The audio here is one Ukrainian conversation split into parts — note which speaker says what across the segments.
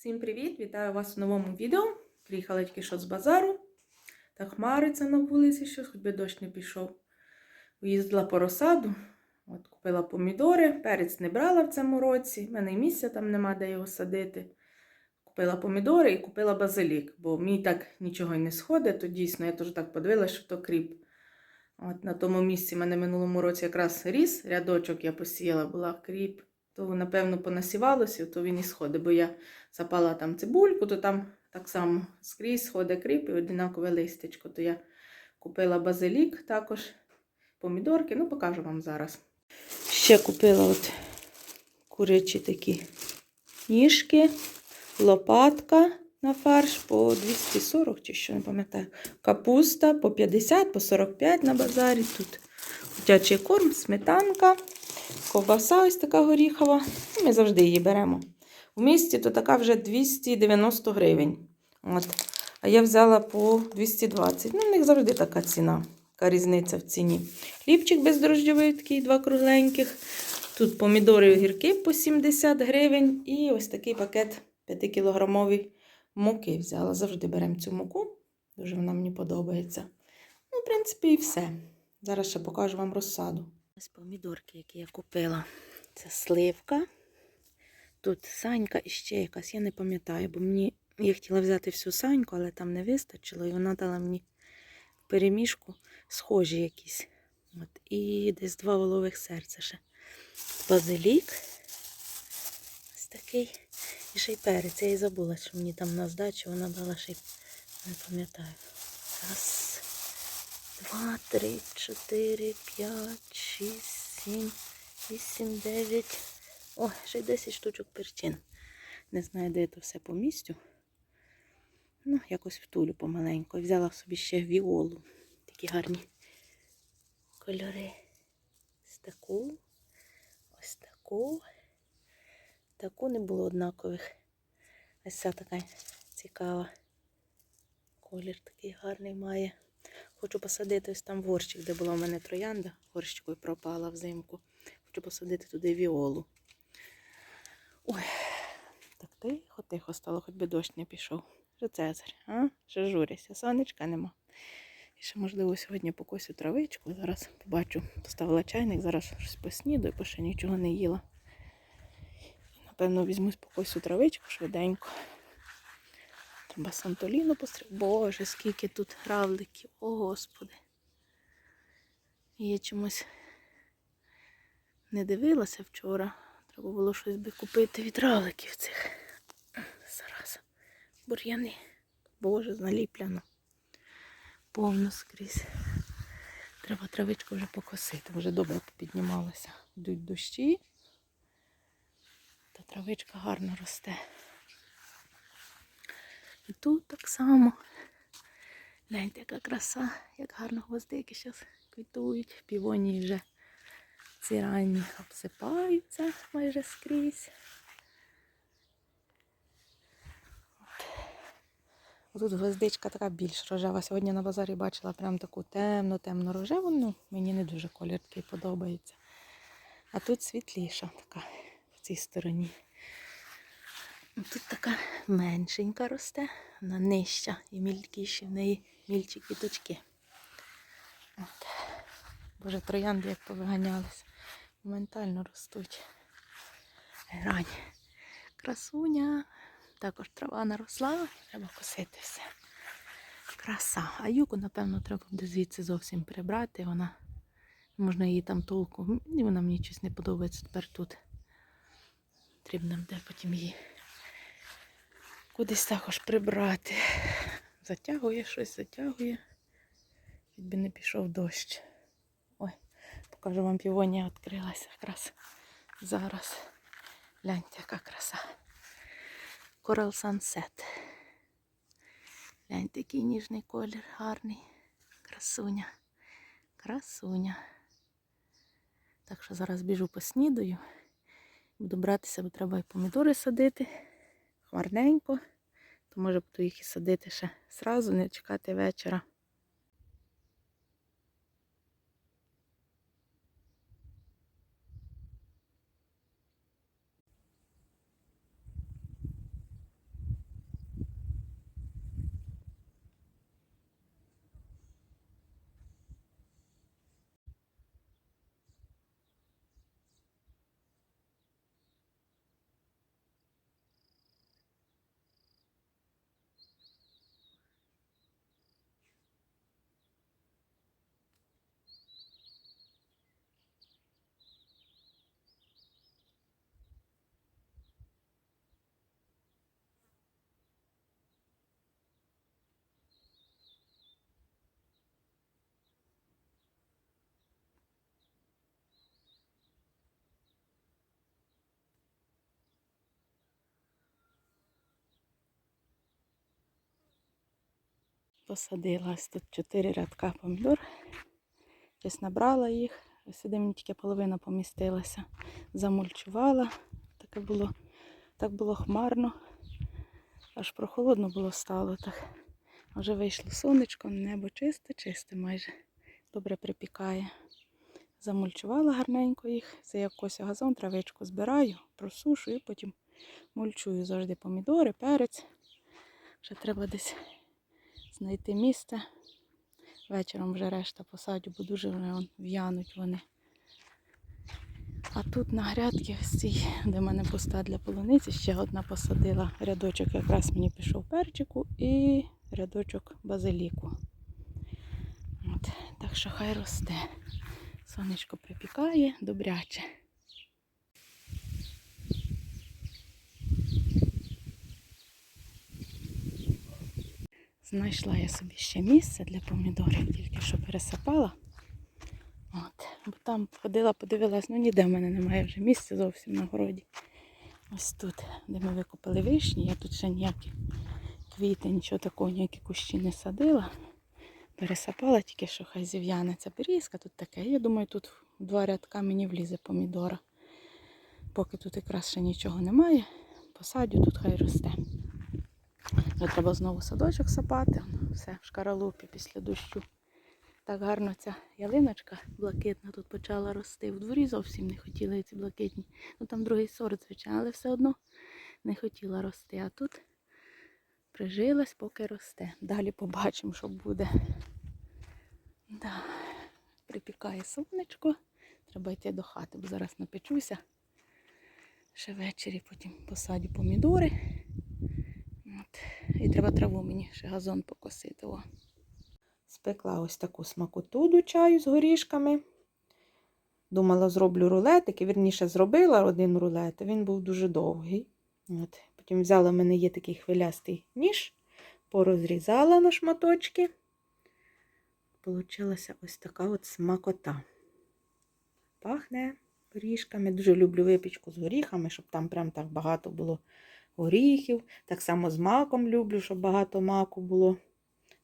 Speaker 1: Всім привіт! Вітаю вас в новому відео. Приїхала тільки що з базару. Та хмариться на вулиці щось, хоч би дощ не пішов. Уїздила по розсаду, от купила помідори, перець не брала в цьому році. У мене місця там нема, де його садити. Купила помідори і купила базилік, бо мені так нічого й не сходить, то дійсно я теж так подивилася, що то кріп. От на тому місці в мене минулому році якраз ріс, рядочок я посіяла, була кріп, то напевно понасівалося, то він і сходить, бо я запала там цибульку, то там так само скрізь сходить кріп і одинакове листечко. То я купила базилік також, помідорки, ну покажу вам зараз. Ще купила от курячі такі ніжки, лопатка на фарш по 240 чи що, не пам'ятаю. Капуста по 50, по 45 на базарі. Тут дитячий корм, сметанка, ковбаса ось така горіхова. Ми завжди її беремо. В місті то така вже 290 гривень. От. А я взяла по 220. Ну, в них завжди така ціна, така різниця в ціні. Хлібчик бездрожджовий, такий, два кругленьких. Тут помідори огірки по 70 гривень. І ось такий пакет 5-кілограмовий муки взяла. Завжди беремо цю муку. Дуже вона мені подобається. Ну, в принципі, і все. Зараз ще покажу вам розсаду. Ось помідорки, які я купила. Це сливка. Тут санька і ще якась, я не пам'ятаю, бо мені я хотіла взяти всю саньку, але там не вистачило, і вона дала мені перемішку схожі якісь. От. І десь два волових серця ще. Базилік. Ось такий. І ще й перець. Я і забула, що мені там на здачу вона дала ще й не пам'ятаю. Раз, два, три, чотири, п'ять, шість, сім, вісім, дев'ять. О, ще й 10 штучок перчин. Не знаю, де то все помістю. Ну, якось втулю помаленьку. Взяла собі ще віолу. Такі гарні кольори. Ось таку. Ось таку. Таку не було однакових. Ось ця така цікава. Колір такий гарний має. Хочу посадити ось там горщик, де була в мене троянда. Горщикою пропала взимку. Хочу посадити туди віолу. Ой, так тихо, тихо стало, хоч би дощ не пішов. Що Цезарь, а? Що журяся, сонечка нема. І ще, можливо, сьогодні покосю травичку. Зараз побачу, поставила чайник, зараз щось поснідаю, бо ще нічого не їла. Напевно, візьмусь покосю травичку швиденько. Треба Сантоліну постриг. Боже, скільки тут равликів, о Господи. Я чомусь не дивилася вчора. Треба було щось би купити від равликів цих. Зараз. Бур'яни. Боже, наліпляно. Повно скрізь. Треба травичку вже покосити. Вже добре піднімалася. Йдуть дощі. Та травичка гарно росте. І тут так само. Гляньте, яка краса, як гарно гвоздики зараз квітують. Півонії вже ці ранні обсипаються майже скрізь. Тут гвоздичка така більш рожева. Сьогодні на базарі бачила прям таку темно-темно рожеву. Ну, мені не дуже колір такий подобається. А тут світліша така в цій стороні. Тут така меншенька росте, вона нижча і мількіші, в неї мільчі квіточки. От. Боже, троянди як повиганялись. Моментально ростуть. Грань. Красуня. Також трава наросла, треба косити все. Краса. А юку, напевно, треба буде звідси зовсім прибрати. Вона можна її там толку. Вона мені щось не подобається тепер тут. Потрібно буде потім її кудись також прибрати. Затягує щось, затягує. Якби не пішов дощ. Ой, покажу вам півонія відкрилася якраз зараз. Гляньте, яка краса. Coral Sunset. Гляньте, який ніжний колір, гарний. Красуня. Красуня. Так що зараз біжу поснідаю. Буду братися, бо треба і помідори садити. Хмарненько. То може буду їх і садити ще зразу, не чекати вечора. Посадила. Тут чотири рядка помідор. Десь набрала їх. Ось сюди мені тільки половина помістилася. Замульчувала. Таке було, так було хмарно. Аж прохолодно було стало так. Вже вийшло сонечко, небо чисте, чисте майже. Добре припікає. Замульчувала гарненько їх. Це якось газон, травичку збираю, просушую, потім мульчую завжди помідори, перець. Ще треба десь знайти місце. Вечором вже решта посадю, бо дуже вже в'януть вони. А тут на ось цій, де в мене пуста для полуниці, ще одна посадила. Рядочок якраз мені пішов перчику і рядочок базиліку. От, так що хай росте. Сонечко припікає, добряче. Знайшла я собі ще місце для помідорів, тільки що пересапала. От, бо там ходила, подивилась, ну ніде в мене немає вже місця зовсім на городі. Ось тут, де ми викопали вишні, я тут ще ніякі квіти, нічого такого, ніякі кущі не садила. Пересапала тільки, що хай зів'янеться берізка, тут таке. Я думаю, тут в два рядка мені влізе помідора. Поки тут якраз ще нічого немає, посадю, тут хай росте. Вже треба знову садочок сапати. Все в шкаралупі після дощу. Так гарно ця ялиночка блакитна тут почала рости. В дворі зовсім не хотіли ці блакитні. Ну там другий сорт, звичайно, але все одно не хотіла рости. А тут прижилась, поки росте. Далі побачимо, що буде. Да. Припікає сонечко. Треба йти до хати, бо зараз напечуся. Ще ввечері потім посадю помідори. От. І треба траву мені ще газон покосити. О. Спекла ось таку смакоту до чаю з горішками. Думала, зроблю рулетики. Вірніше зробила один рулет, він був дуже довгий. От. Потім взяла в мене є такий хвилястий ніж, порозрізала на шматочки. Получилася ось така от смакота. Пахне горішками. Дуже люблю випічку з горіхами, щоб там прям так багато було горіхів. Так само з маком люблю, щоб багато маку було.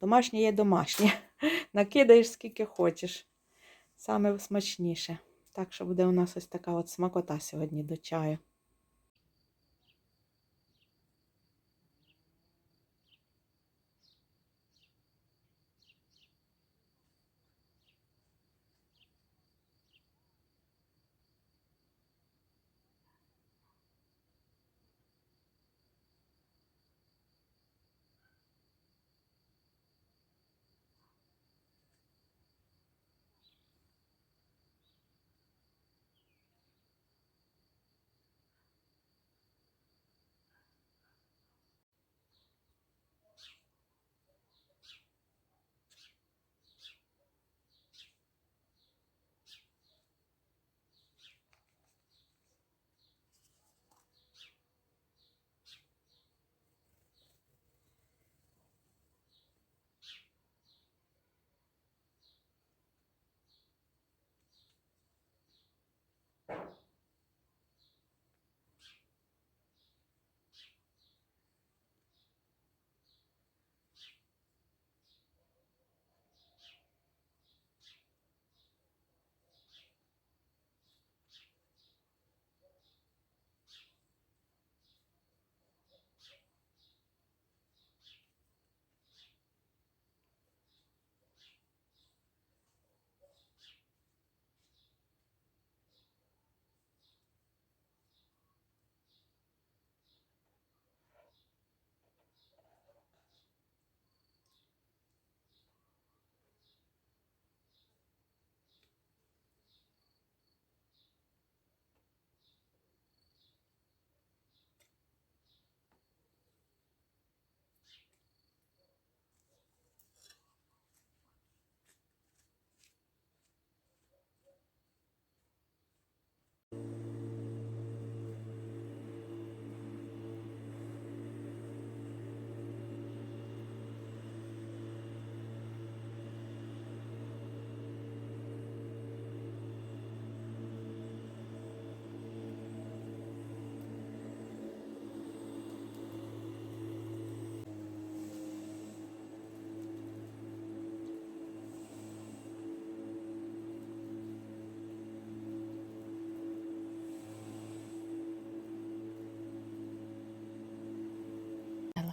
Speaker 1: Домашнє є домашнє. Накидаєш скільки хочеш. Саме смачніше. Так що буде у нас ось така от смакота сьогодні до чаю.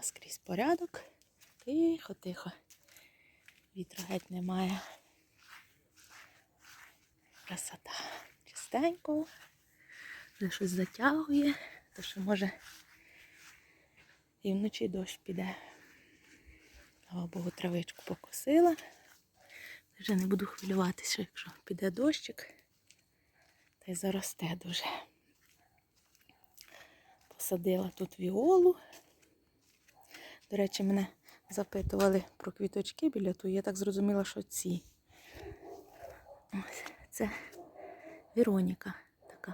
Speaker 1: Скрізь порядок. Тихо, тихо. Вітру геть немає. Красота. Чистенько. Де щось затягує, то що може і вночі дощ піде. Слава Богу, травичку покосила. Вже не буду хвилюватися, якщо піде дощик, та й заросте дуже. Посадила тут віолу. До речі, мене запитували про квіточки біля ту. Я так зрозуміла, що ці. Ось, це Вероніка така.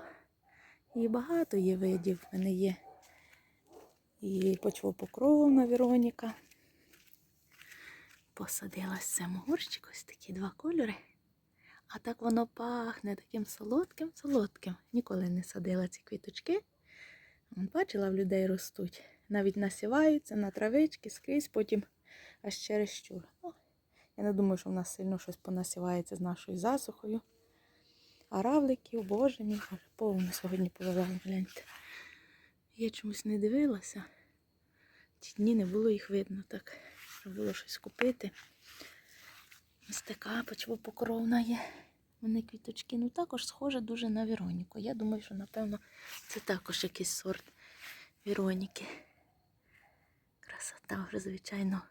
Speaker 1: І багато є видів. В мене є і почвопокровна Вероніка. Посадила з цим горщик, ось такі два кольори. А так воно пахне таким солодким, солодким. Ніколи не садила ці квіточки. Бачила, в людей ростуть. Навіть насіваються на травички, скрізь, потім аж через щур. Ну, я не думаю, що в нас сильно щось понасівається з нашою засухою. А равликів, боже мій, повно сьогодні повивали, гляньте. Я чомусь не дивилася. Ті дні не було їх видно так. Треба було щось купити. Ось така почвопокровна є. Вони квіточки, ну також схоже дуже на Вероніку. Я думаю, що, напевно, це також якийсь сорт Вероніки. Красота вже, звичайно.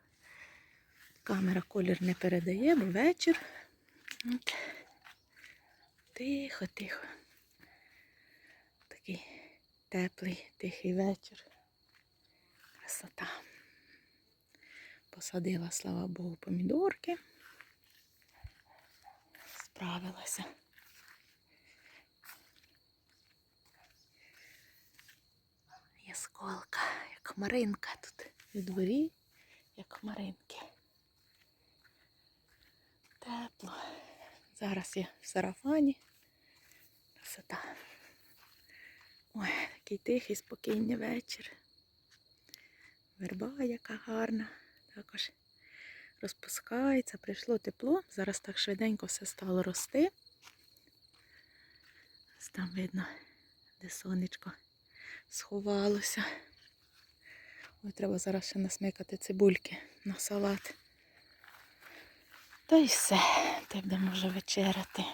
Speaker 1: Камера колір не передає, бо вечір. Тихо, тихо. Такий теплий, тихий вечір. Красота. Посадила, слава Богу, помідорки. Справилася. Ясколка, як хмаринка тут у дворі, як хмаринки. Тепло. Зараз я в сарафані. Красота. Ой, такий тихий, спокійний вечір. Верба яка гарна. Також розпускається, прийшло тепло. Зараз так швиденько все стало рости. Ось там видно, де сонечко сховалося. Ой, треба зараз ще насмикати цибульки на салат. Та й все, та будемо вже вечеряти.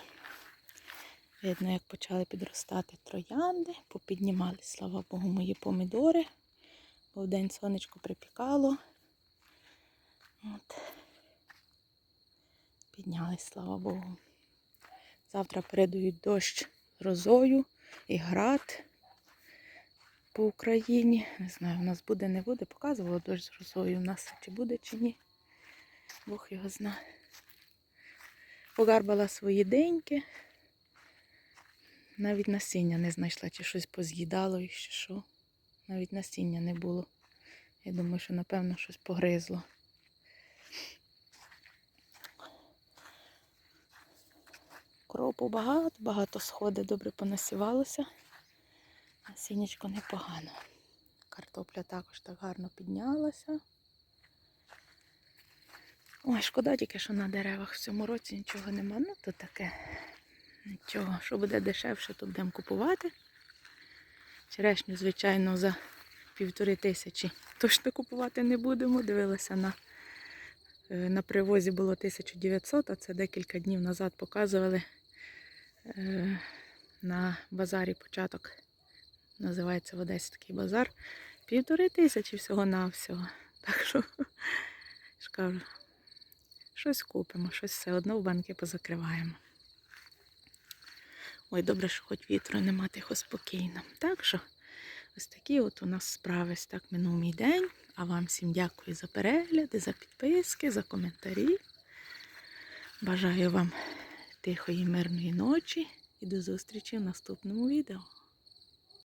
Speaker 1: Видно, як почали підростати троянди, попіднімали, слава Богу, мої помідори. Бо вдень сонечко припікало. От. Піднялись, слава Богу. Завтра передають дощ грозою і град по Україні. Не знаю, у нас буде, не буде. Показувало дощ з грозою. У нас чи буде, чи ні. Бог його знає. Погарбала свої деньки. Навіть насіння не знайшла, чи щось поз'їдало і чи що. Навіть насіння не було. Я думаю, що напевно щось погризло. Кропу багато, багато сходи, добре понасівалося. Насіннячко непогано. Картопля також так гарно піднялася. Ой, шкода тільки, що на деревах в цьому році нічого нема. Ну, то таке. Нічого, що буде дешевше, то будемо купувати. Черешню, звичайно, за півтори тисячі точно купувати не будемо. Дивилася на е, на привозі було 1900, а це декілька днів назад показували е, на базарі початок. Називається в Одесі такий базар. Півтори тисячі всього-навсього. Так що, кажу, щось купимо, щось все одно в банки позакриваємо. Ой, добре, що хоч вітру нема тихо спокійно. Так що, ось такі от у нас справи. Ось так минув мій день. А вам всім дякую за перегляди, за підписки, за коментарі. Бажаю вам тихої, мирної ночі і до зустрічі в наступному відео.